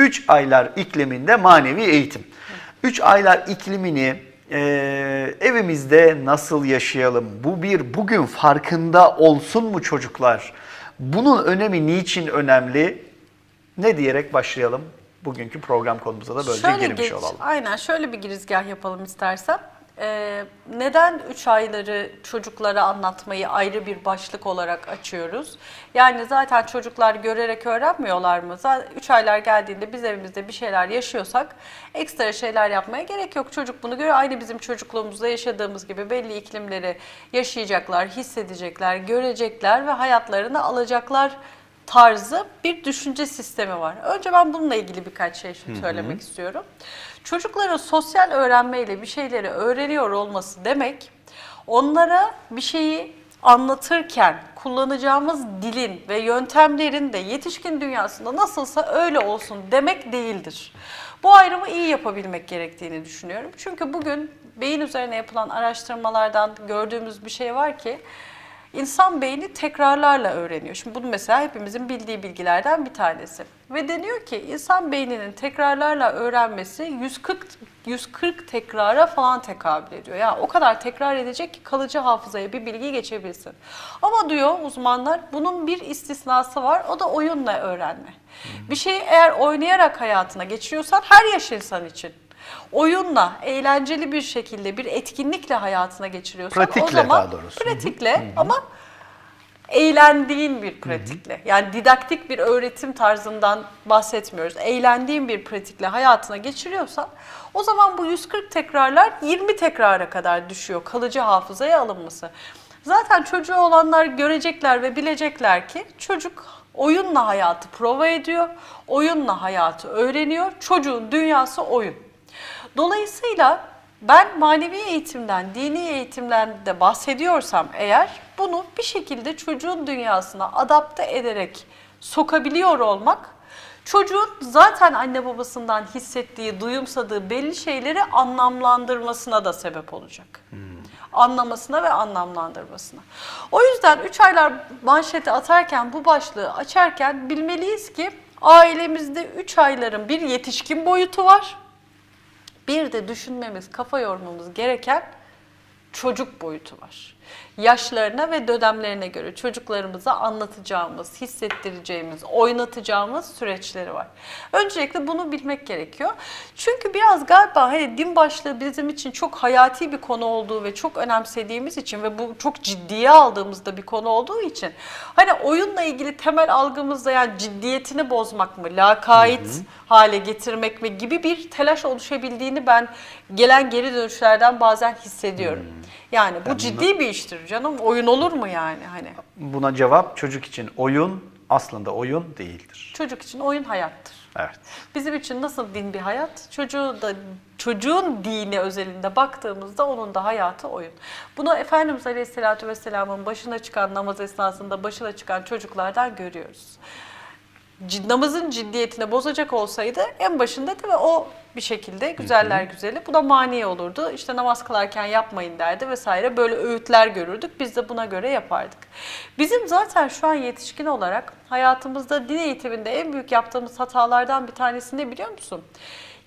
3 aylar ikliminde manevi eğitim. 3 aylar iklimini e, evimizde nasıl yaşayalım? Bu bir bugün farkında olsun mu çocuklar? Bunun önemi niçin önemli? Ne diyerek başlayalım? Bugünkü program konumuza da böylece Şöyle girmiş geç- olalım. Aynen şöyle bir girizgah yapalım istersen. Ee, neden 3 ayları çocuklara anlatmayı ayrı bir başlık olarak açıyoruz? Yani zaten çocuklar görerek öğrenmiyorlar mı? 3 aylar geldiğinde biz evimizde bir şeyler yaşıyorsak ekstra şeyler yapmaya gerek yok. Çocuk bunu görüyor. Aynı bizim çocukluğumuzda yaşadığımız gibi belli iklimleri yaşayacaklar, hissedecekler, görecekler ve hayatlarını alacaklar tarzı bir düşünce sistemi var. Önce ben bununla ilgili birkaç şey söylemek istiyorum. Çocukların sosyal öğrenmeyle bir şeyleri öğreniyor olması demek, onlara bir şeyi anlatırken kullanacağımız dilin ve yöntemlerin de yetişkin dünyasında nasılsa öyle olsun demek değildir. Bu ayrımı iyi yapabilmek gerektiğini düşünüyorum. Çünkü bugün beyin üzerine yapılan araştırmalardan gördüğümüz bir şey var ki İnsan beyni tekrarlarla öğreniyor. Şimdi bu mesela hepimizin bildiği bilgilerden bir tanesi. Ve deniyor ki insan beyninin tekrarlarla öğrenmesi 140 140 tekrara falan tekabül ediyor. Yani o kadar tekrar edecek ki kalıcı hafızaya bir bilgi geçebilsin. Ama diyor uzmanlar bunun bir istisnası var. O da oyunla öğrenme. Bir şeyi eğer oynayarak hayatına geçiriyorsan her yaş insan için oyunla, eğlenceli bir şekilde bir etkinlikle hayatına geçiriyorsan o Pratikle zaman daha doğrusu. pratikle ama eğlendiğin bir pratikle. Yani didaktik bir öğretim tarzından bahsetmiyoruz. Eğlendiğin bir pratikle hayatına geçiriyorsan o zaman bu 140 tekrarlar 20 tekrara kadar düşüyor kalıcı hafızaya alınması. Zaten çocuğu olanlar görecekler ve bilecekler ki çocuk oyunla hayatı prova ediyor, oyunla hayatı öğreniyor. Çocuğun dünyası oyun. Dolayısıyla ben manevi eğitimden, dini eğitimden de bahsediyorsam eğer bunu bir şekilde çocuğun dünyasına adapte ederek sokabiliyor olmak çocuğun zaten anne babasından hissettiği, duyumsadığı belli şeyleri anlamlandırmasına da sebep olacak. Anlamasına ve anlamlandırmasına. O yüzden 3 aylar manşeti atarken, bu başlığı açarken bilmeliyiz ki ailemizde 3 ayların bir yetişkin boyutu var. Bir de düşünmemiz, kafa yormamız gereken çocuk boyutu var. Yaşlarına ve dönemlerine göre çocuklarımıza anlatacağımız, hissettireceğimiz, oynatacağımız süreçleri var. Öncelikle bunu bilmek gerekiyor. Çünkü biraz galiba hani din başlığı bizim için çok hayati bir konu olduğu ve çok önemsediğimiz için ve bu çok ciddiye aldığımızda bir konu olduğu için hani oyunla ilgili temel algımızda yani ciddiyetini bozmak mı, lakayt hale getirmek mi gibi bir telaş oluşabildiğini ben gelen geri dönüşlerden bazen hissediyorum. Yani bu ciddi bir iştir canım. Oyun olur mu yani hani? Buna cevap çocuk için oyun aslında oyun değildir. Çocuk için oyun hayattır. Evet. Bizim için nasıl din bir hayat? Çocuğu da çocuğun dini özelinde baktığımızda onun da hayatı oyun. Bunu Efendimiz Aleyhisselatü Vesselam'ın başına çıkan namaz esnasında başına çıkan çocuklardan görüyoruz. Namazın ciddiyetini bozacak olsaydı en başında değil mi o bir şekilde güzeller güzeli bu da mani olurdu. İşte namaz kılarken yapmayın derdi vesaire böyle öğütler görürdük. Biz de buna göre yapardık. Bizim zaten şu an yetişkin olarak hayatımızda din eğitiminde en büyük yaptığımız hatalardan bir tanesi ne biliyor musun?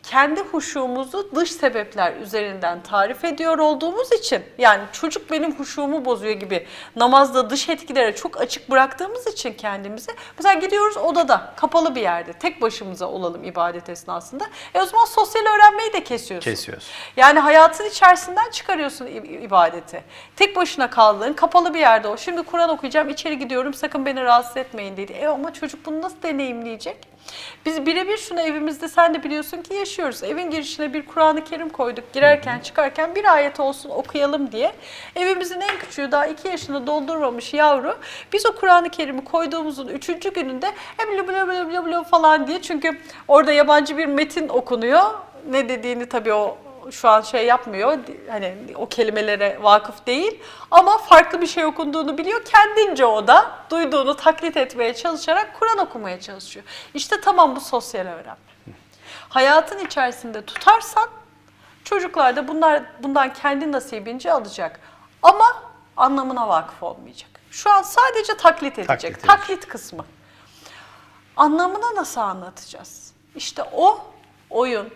Kendi huşumuzu dış sebepler üzerinden tarif ediyor olduğumuz için yani çocuk benim huşumu bozuyor gibi namazda dış etkilere çok açık bıraktığımız için kendimizi mesela gidiyoruz odada kapalı bir yerde tek başımıza olalım ibadet esnasında e o zaman sosyal öğrenmeyi de kesiyorsun. Kesiyoruz. Yani hayatın içerisinden çıkarıyorsun ibadeti. Tek başına kaldığın kapalı bir yerde o. Şimdi Kur'an okuyacağım içeri gidiyorum sakın beni rahatsız etmeyin dedi. E ama çocuk bunu nasıl deneyimleyecek? Biz birebir şunu evimizde sen de biliyorsun ki yaşıyoruz. Evin girişine bir Kur'an-ı Kerim koyduk. Girerken çıkarken bir ayet olsun okuyalım diye. Evimizin en küçüğü daha iki yaşını doldurmamış yavru. Biz o Kur'an-ı Kerim'i koyduğumuzun üçüncü gününde bla bla bla bla bla falan diye. Çünkü orada yabancı bir metin okunuyor. Ne dediğini tabii o şu an şey yapmıyor. Hani o kelimelere vakıf değil ama farklı bir şey okunduğunu biliyor. Kendince o da duyduğunu taklit etmeye çalışarak Kur'an okumaya çalışıyor. İşte tamam bu sosyal öğrenme. Hayatın içerisinde tutarsan çocuklar da bunlar bundan kendi nasibince alacak. Ama anlamına vakıf olmayacak. Şu an sadece taklit edecek. Taklit Taklit, edecek. kısmı. Anlamına nasıl anlatacağız? İşte o oyun,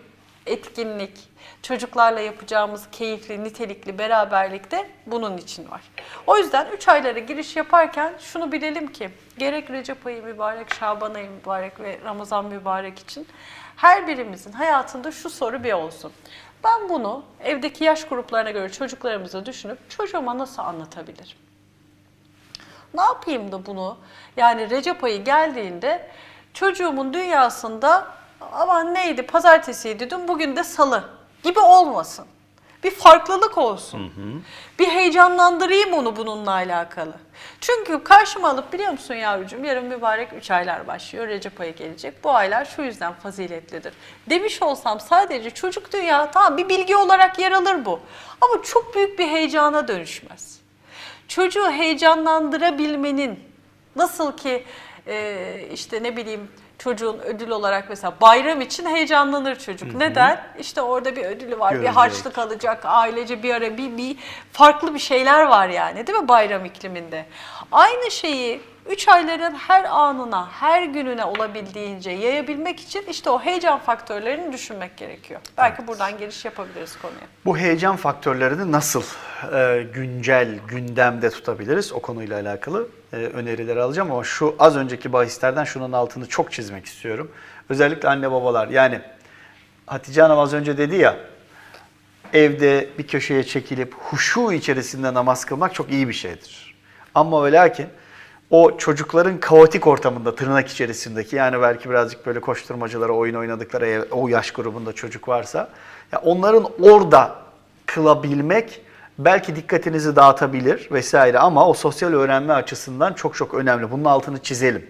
etkinlik, çocuklarla yapacağımız keyifli, nitelikli beraberlikte bunun için var. O yüzden 3 aylara giriş yaparken şunu bilelim ki gerek Recep ayı mübarek, Şaban ayı mübarek ve Ramazan mübarek için her birimizin hayatında şu soru bir olsun. Ben bunu evdeki yaş gruplarına göre çocuklarımıza düşünüp çocuğuma nasıl anlatabilirim? Ne yapayım da bunu? Yani Recep ayı geldiğinde çocuğumun dünyasında aman neydi pazartesiydi dün bugün de salı gibi olmasın. Bir farklılık olsun. Bir heyecanlandırayım onu bununla alakalı. Çünkü karşıma alıp biliyor musun yavrucuğum yarın mübarek 3 aylar başlıyor. Recep ayı gelecek. Bu aylar şu yüzden faziletlidir. Demiş olsam sadece çocuk dünya tamam bir bilgi olarak yer alır bu. Ama çok büyük bir heyecana dönüşmez çocuğu heyecanlandırabilmenin nasıl ki e, işte ne bileyim çocuğun ödül olarak mesela bayram için heyecanlanır çocuk. Neden? İşte orada bir ödülü var, bir Görecek. harçlık alacak, ailece bir ara bir, bir farklı bir şeyler var yani değil mi bayram ikliminde? Aynı şeyi 3 ayların her anına, her gününe olabildiğince yayabilmek için işte o heyecan faktörlerini düşünmek gerekiyor. Belki buradan giriş yapabiliriz konuya. Bu heyecan faktörlerini nasıl e, güncel, gündemde tutabiliriz? O konuyla alakalı e, önerileri alacağım ama şu az önceki bahislerden şunun altını çok çizmek istiyorum. Özellikle anne babalar yani Hatice Hanım az önce dedi ya evde bir köşeye çekilip huşu içerisinde namaz kılmak çok iyi bir şeydir. Ama ve lakin o çocukların kaotik ortamında tırnak içerisindeki yani belki birazcık böyle koşturmacılara oyun oynadıkları o yaş grubunda çocuk varsa ya onların orada kılabilmek belki dikkatinizi dağıtabilir vesaire ama o sosyal öğrenme açısından çok çok önemli. Bunun altını çizelim.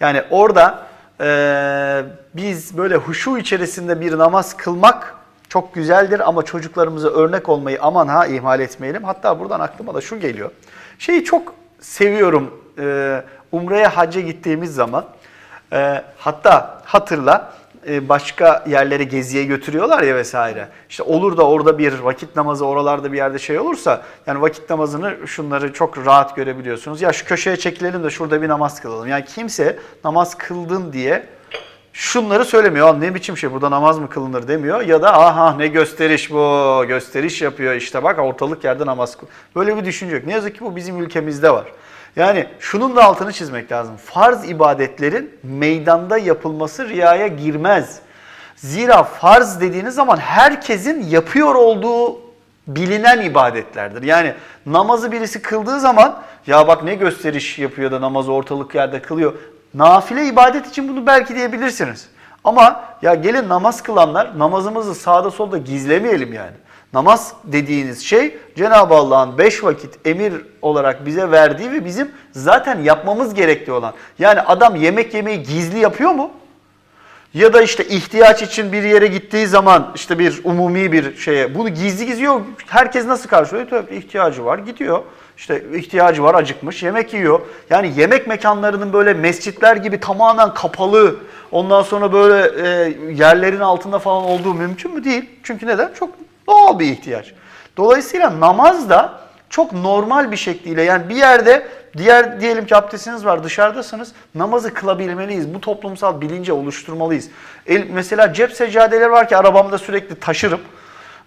Yani orada eee, biz böyle huşu içerisinde bir namaz kılmak çok güzeldir ama çocuklarımıza örnek olmayı aman ha ihmal etmeyelim. Hatta buradan aklıma da şu geliyor. Şeyi çok seviyorum. Ee, Umre'ye hacca gittiğimiz zaman e, hatta hatırla e, başka yerlere geziye götürüyorlar ya vesaire. İşte olur da orada bir vakit namazı oralarda bir yerde şey olursa yani vakit namazını şunları çok rahat görebiliyorsunuz. Ya şu köşeye çekilelim de şurada bir namaz kılalım. Yani kimse namaz kıldın diye şunları söylemiyor. "Aa, Ne biçim şey burada namaz mı kılınır demiyor. Ya da aha ne gösteriş bu gösteriş yapıyor işte bak ortalık yerde namaz kıl. Böyle bir düşünce yok. Ne yazık ki bu bizim ülkemizde var. Yani şunun da altını çizmek lazım. Farz ibadetlerin meydanda yapılması riyaya girmez. Zira farz dediğiniz zaman herkesin yapıyor olduğu bilinen ibadetlerdir. Yani namazı birisi kıldığı zaman ya bak ne gösteriş yapıyor da namazı ortalık yerde kılıyor. Nafile ibadet için bunu belki diyebilirsiniz. Ama ya gelin namaz kılanlar namazımızı sağda solda gizlemeyelim yani. Namaz dediğiniz şey Cenab-ı Allah'ın beş vakit emir olarak bize verdiği ve bizim zaten yapmamız gerektiği olan. Yani adam yemek yemeyi gizli yapıyor mu? Ya da işte ihtiyaç için bir yere gittiği zaman işte bir umumi bir şeye bunu gizli gizli yok. Herkes nasıl karşılıyor? Tabii ihtiyacı var gidiyor. İşte ihtiyacı var acıkmış yemek yiyor. Yani yemek mekanlarının böyle mescitler gibi tamamen kapalı ondan sonra böyle e, yerlerin altında falan olduğu mümkün mü? Değil. Çünkü neden? Çok doğal bir ihtiyaç. Dolayısıyla namaz da çok normal bir şekliyle yani bir yerde diğer diyelim ki abdestiniz var dışarıdasınız namazı kılabilmeliyiz. Bu toplumsal bilince oluşturmalıyız. El, mesela cep seccadeleri var ki arabamda sürekli taşırım.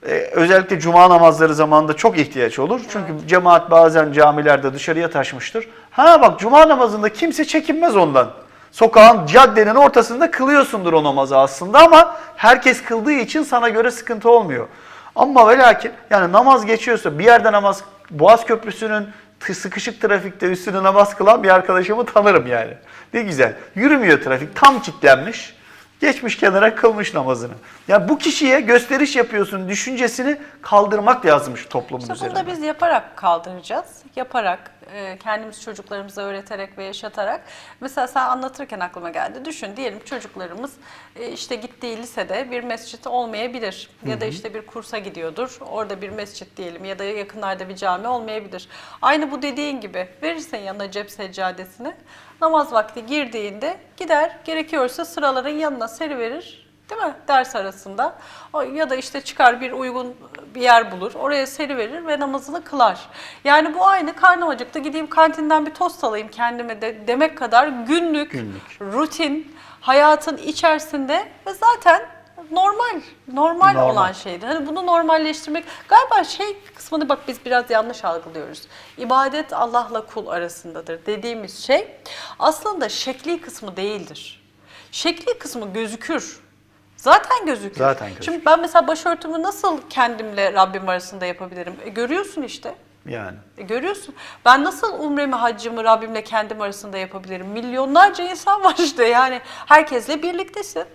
Ee, özellikle cuma namazları zamanında çok ihtiyaç olur. Çünkü cemaat bazen camilerde dışarıya taşmıştır. Ha bak cuma namazında kimse çekinmez ondan. Sokağın, caddenin ortasında kılıyorsundur o namazı aslında ama herkes kıldığı için sana göre sıkıntı olmuyor. Ama ve lakin yani namaz geçiyorsa bir yerde namaz Boğaz Köprüsü'nün sıkışık trafikte üstüne namaz kılan bir arkadaşımı tanırım yani. Ne güzel. Yürümüyor trafik. Tam kilitlenmiş. Geçmiş kenara kılmış namazını. Ya bu kişiye gösteriş yapıyorsun düşüncesini kaldırmak lazımmış toplumun İşte üzerine. bunu da biz yaparak kaldıracağız. Yaparak, e, kendimiz çocuklarımıza öğreterek ve yaşatarak. Mesela sen anlatırken aklıma geldi. Düşün diyelim çocuklarımız e, işte gittiği lisede bir mescit olmayabilir. Ya da işte bir kursa gidiyordur. Orada bir mescit diyelim ya da yakınlarda bir cami olmayabilir. Aynı bu dediğin gibi verirsen yanına cep seccadesini. Namaz vakti girdiğinde gider gerekiyorsa sıraların yanına seriverir Değil mi? Ders arasında. Ya da işte çıkar bir uygun bir yer bulur. Oraya seri verir ve namazını kılar. Yani bu aynı karnım acıktı gideyim kantinden bir tost alayım kendime de demek kadar günlük, Günlük. rutin, hayatın içerisinde ve zaten normal, normal, Normal. olan şeydi. Hani bunu normalleştirmek galiba şey kısmını bak biz biraz yanlış algılıyoruz. İbadet Allah'la kul arasındadır dediğimiz şey aslında şekli kısmı değildir. Şekli kısmı gözükür. Zaten gözükür. Zaten gözükür. Şimdi ben mesela başörtümü nasıl kendimle Rabbim arasında yapabilirim? E, görüyorsun işte. Yani. E, görüyorsun. Ben nasıl umremi, haccımı Rabbimle kendim arasında yapabilirim? Milyonlarca insan var işte yani. Herkesle birliktesin.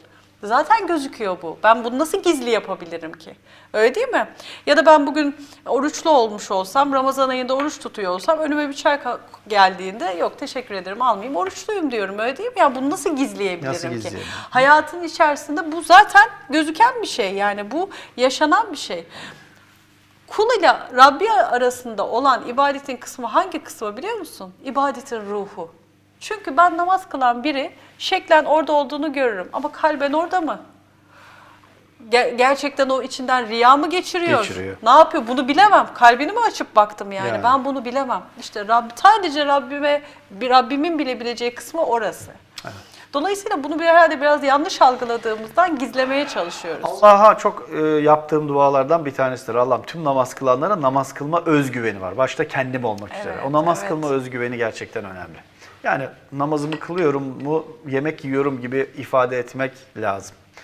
Zaten gözüküyor bu. Ben bunu nasıl gizli yapabilirim ki? Öyle değil mi? Ya da ben bugün oruçlu olmuş olsam, Ramazan ayında oruç tutuyor olsam önüme bir çay geldiğinde yok teşekkür ederim almayayım oruçluyum diyorum. Öyle değil mi? Ya bunu nasıl gizleyebilirim Nasıl ki? Hayatın içerisinde bu zaten gözüken bir şey. Yani bu yaşanan bir şey. Kul ile Rabbi arasında olan ibadetin kısmı hangi kısmı biliyor musun? İbadetin ruhu. Çünkü ben namaz kılan biri şeklen orada olduğunu görürüm ama kalben orada mı? Ger- gerçekten o içinden riya mı geçiriyor? Geçiriyor. Ne yapıyor? Bunu bilemem. Kalbini mi açıp baktım yani? Yani. Ben bunu bilemem. İşte Rab, sadece Rabbime, Rabbimin bilebileceği kısmı orası. Dolayısıyla bunu bir herhalde biraz yanlış algıladığımızdan gizlemeye çalışıyoruz. Allah'a çok e, yaptığım dualardan bir tanesidir. Allah'ım tüm namaz kılanlara namaz kılma özgüveni var. Başta kendim olmak üzere. Evet, O namaz evet. kılma özgüveni gerçekten önemli. Yani namazımı kılıyorum mu, yemek yiyorum gibi ifade etmek lazım.